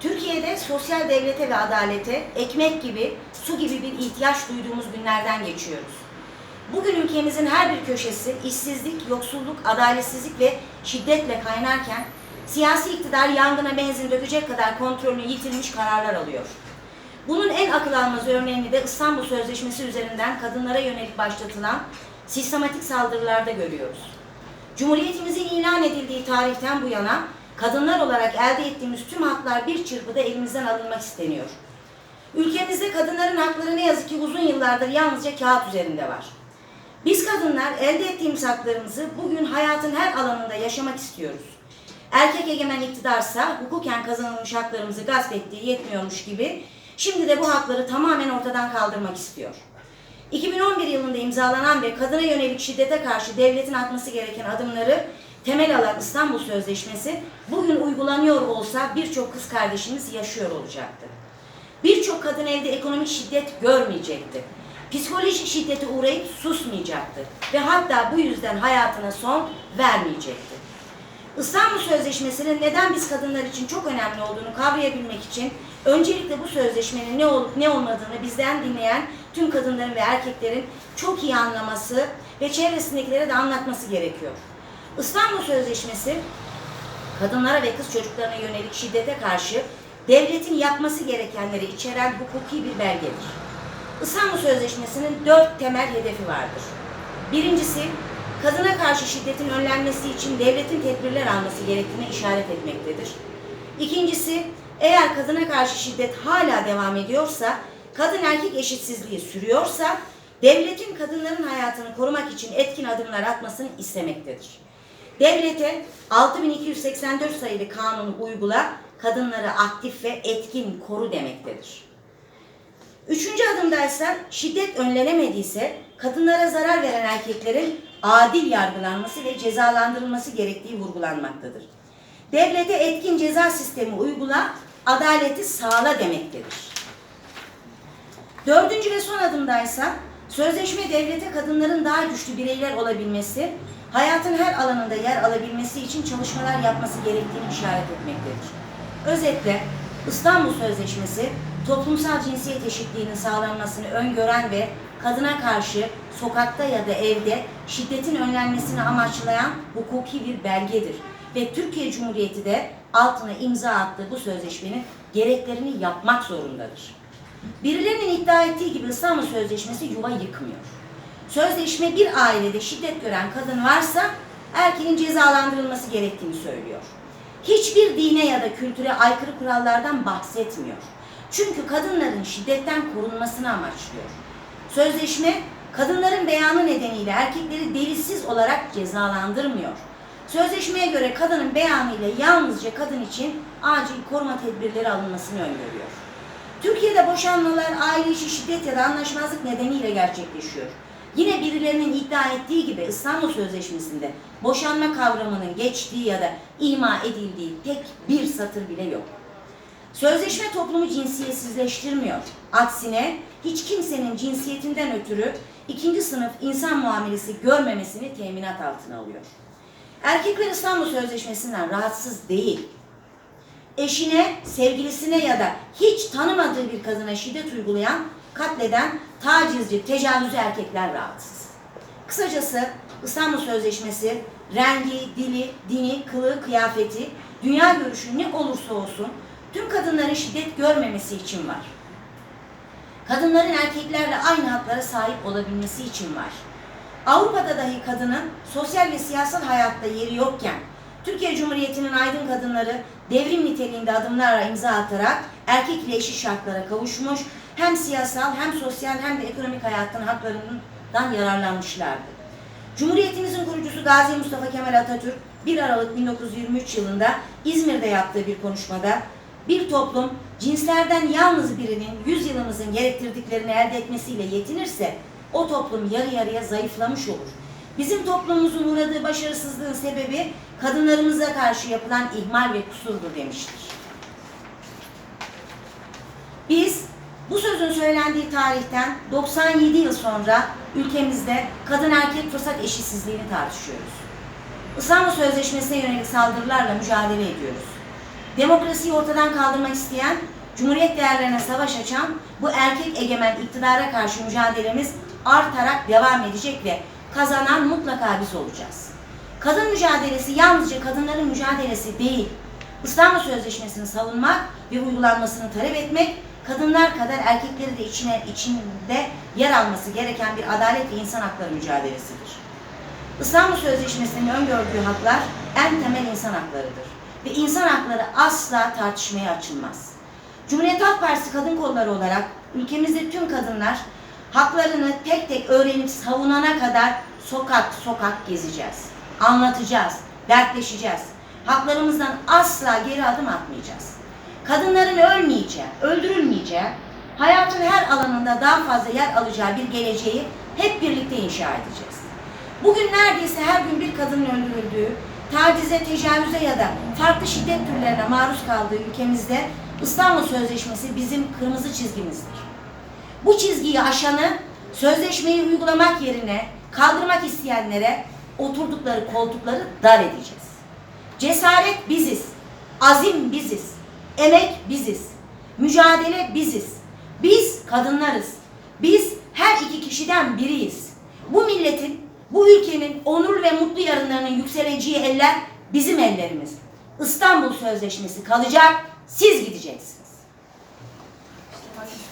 Türkiye'de sosyal devlete ve adalete ekmek gibi, su gibi bir ihtiyaç duyduğumuz günlerden geçiyoruz. Bugün ülkemizin her bir köşesi işsizlik, yoksulluk, adaletsizlik ve şiddetle kaynarken siyasi iktidar yangına benzin dökecek kadar kontrolünü yitirmiş kararlar alıyor. Bunun en akıl almaz örneğini de İstanbul Sözleşmesi üzerinden kadınlara yönelik başlatılan sistematik saldırılarda görüyoruz. Cumhuriyetimizin ilan edildiği tarihten bu yana kadınlar olarak elde ettiğimiz tüm haklar bir çırpıda elimizden alınmak isteniyor. Ülkemizde kadınların hakları ne yazık ki uzun yıllardır yalnızca kağıt üzerinde var. Biz kadınlar elde ettiğimiz haklarımızı bugün hayatın her alanında yaşamak istiyoruz. Erkek egemen iktidarsa hukuken kazanılmış haklarımızı gasp ettiği yetmiyormuş gibi şimdi de bu hakları tamamen ortadan kaldırmak istiyor. 2011 yılında imzalanan ve kadına yönelik şiddete karşı devletin atması gereken adımları temel alan İstanbul Sözleşmesi bugün uygulanıyor olsa birçok kız kardeşimiz yaşıyor olacaktı. Birçok kadın evde ekonomik şiddet görmeyecekti. Psikolojik şiddete uğrayıp susmayacaktı ve hatta bu yüzden hayatına son vermeyecekti. İstanbul Sözleşmesi'nin neden biz kadınlar için çok önemli olduğunu kavrayabilmek için öncelikle bu sözleşmenin ne olup ne olmadığını bizden dinleyen tüm kadınların ve erkeklerin çok iyi anlaması ve çevresindekilere de anlatması gerekiyor. İstanbul Sözleşmesi kadınlara ve kız çocuklarına yönelik şiddete karşı devletin yapması gerekenleri içeren hukuki bir belgedir. İstanbul Sözleşmesi'nin dört temel hedefi vardır. Birincisi, kadına karşı şiddetin önlenmesi için devletin tedbirler alması gerektiğine işaret etmektedir. İkincisi, eğer kadına karşı şiddet hala devam ediyorsa, kadın erkek eşitsizliği sürüyorsa, devletin kadınların hayatını korumak için etkin adımlar atmasını istemektedir. Devlete 6284 sayılı kanunu uygula, kadınları aktif ve etkin koru demektedir. Üçüncü adımda ise şiddet önlenemediyse kadınlara zarar veren erkeklerin adil yargılanması ve cezalandırılması gerektiği vurgulanmaktadır. Devlete etkin ceza sistemi uygula, adaleti sağla demektedir. Dördüncü ve son adımdaysa sözleşme devlete kadınların daha güçlü bireyler olabilmesi, hayatın her alanında yer alabilmesi için çalışmalar yapması gerektiğini işaret etmektedir. Özetle İstanbul Sözleşmesi toplumsal cinsiyet eşitliğinin sağlanmasını öngören ve kadına karşı sokakta ya da evde şiddetin önlenmesini amaçlayan hukuki bir belgedir. Ve Türkiye Cumhuriyeti de altına imza attığı bu sözleşmenin gereklerini yapmak zorundadır. Birilerinin iddia ettiği gibi İstanbul Sözleşmesi yuva yıkmıyor. Sözleşme bir ailede şiddet gören kadın varsa erkeğin cezalandırılması gerektiğini söylüyor. Hiçbir dine ya da kültüre aykırı kurallardan bahsetmiyor. Çünkü kadınların şiddetten korunmasını amaçlıyor. Sözleşme kadınların beyanı nedeniyle erkekleri delilsiz olarak cezalandırmıyor. Sözleşmeye göre kadının beyanıyla yalnızca kadın için acil koruma tedbirleri alınmasını öngörüyor. Türkiye'de boşanmalar aile içi şiddet ya da anlaşmazlık nedeniyle gerçekleşiyor. Yine birilerinin iddia ettiği gibi İstanbul Sözleşmesi'nde boşanma kavramının geçtiği ya da ima edildiği tek bir satır bile yok. Sözleşme toplumu cinsiyetsizleştirmiyor. Aksine hiç kimsenin cinsiyetinden ötürü ikinci sınıf insan muamelesi görmemesini teminat altına alıyor. Erkekler İstanbul Sözleşmesi'nden rahatsız değil. Eşine, sevgilisine ya da hiç tanımadığı bir kadına şiddet uygulayan, katleden, tacizci, tecavüzcü erkekler rahatsız. Kısacası İstanbul Sözleşmesi rengi, dili, dini, kılığı, kıyafeti, dünya görüşü ne olursa olsun tüm kadınların şiddet görmemesi için var. Kadınların erkeklerle aynı haklara sahip olabilmesi için var. Avrupa'da dahi kadının sosyal ve siyasal hayatta yeri yokken Türkiye Cumhuriyeti'nin aydın kadınları devrim niteliğinde adımlarla imza atarak erkek ile eşit şartlara kavuşmuş, hem siyasal hem sosyal hem de ekonomik hayatın haklarından yararlanmışlardı. Cumhuriyetimizin kurucusu Gazi Mustafa Kemal Atatürk 1 Aralık 1923 yılında İzmir'de yaptığı bir konuşmada bir toplum cinslerden yalnız birinin yüzyılımızın gerektirdiklerini elde etmesiyle yetinirse o toplum yarı yarıya zayıflamış olur. Bizim toplumumuzun uğradığı başarısızlığın sebebi kadınlarımıza karşı yapılan ihmal ve kusurdur demiştir. Biz bu sözün söylendiği tarihten 97 yıl sonra ülkemizde kadın erkek fırsat eşitsizliğini tartışıyoruz. İstanbul Sözleşmesi'ne yönelik saldırılarla mücadele ediyoruz. demokrasiyi ortadan kaldırmak isteyen, cumhuriyet değerlerine savaş açan bu erkek egemen iktidara karşı mücadelemiz artarak devam edecek ve kazanan mutlaka biz olacağız. Kadın mücadelesi yalnızca kadınların mücadelesi değil. İstanbul Sözleşmesi'ni savunmak ve uygulanmasını talep etmek, kadınlar kadar erkekleri de içine, içinde yer alması gereken bir adalet ve insan hakları mücadelesidir. İstanbul Sözleşmesi'nin öngördüğü haklar en temel insan haklarıdır. Ve insan hakları asla tartışmaya açılmaz. Cumhuriyet Halk Partisi kadın kolları olarak ülkemizde tüm kadınlar haklarını tek tek öğrenip savunana kadar sokak sokak gezeceğiz. Anlatacağız, dertleşeceğiz. Haklarımızdan asla geri adım atmayacağız. Kadınların ölmeyeceği, öldürülmeyeceği, hayatın her alanında daha fazla yer alacağı bir geleceği hep birlikte inşa edeceğiz. Bugün neredeyse her gün bir kadının öldürüldüğü, tacize, tecavüze ya da farklı şiddet türlerine maruz kaldığı ülkemizde İstanbul Sözleşmesi bizim kırmızı çizgimizdir. Bu çizgiyi aşanı sözleşmeyi uygulamak yerine kaldırmak isteyenlere oturdukları koltukları dar edeceğiz. Cesaret biziz, azim biziz, emek biziz, mücadele biziz. Biz kadınlarız. Biz her iki kişiden biriyiz. Bu milletin, bu ülkenin onur ve mutlu yarınlarının yükseleceği eller bizim ellerimiz. İstanbul Sözleşmesi kalacak, siz gideceksiniz.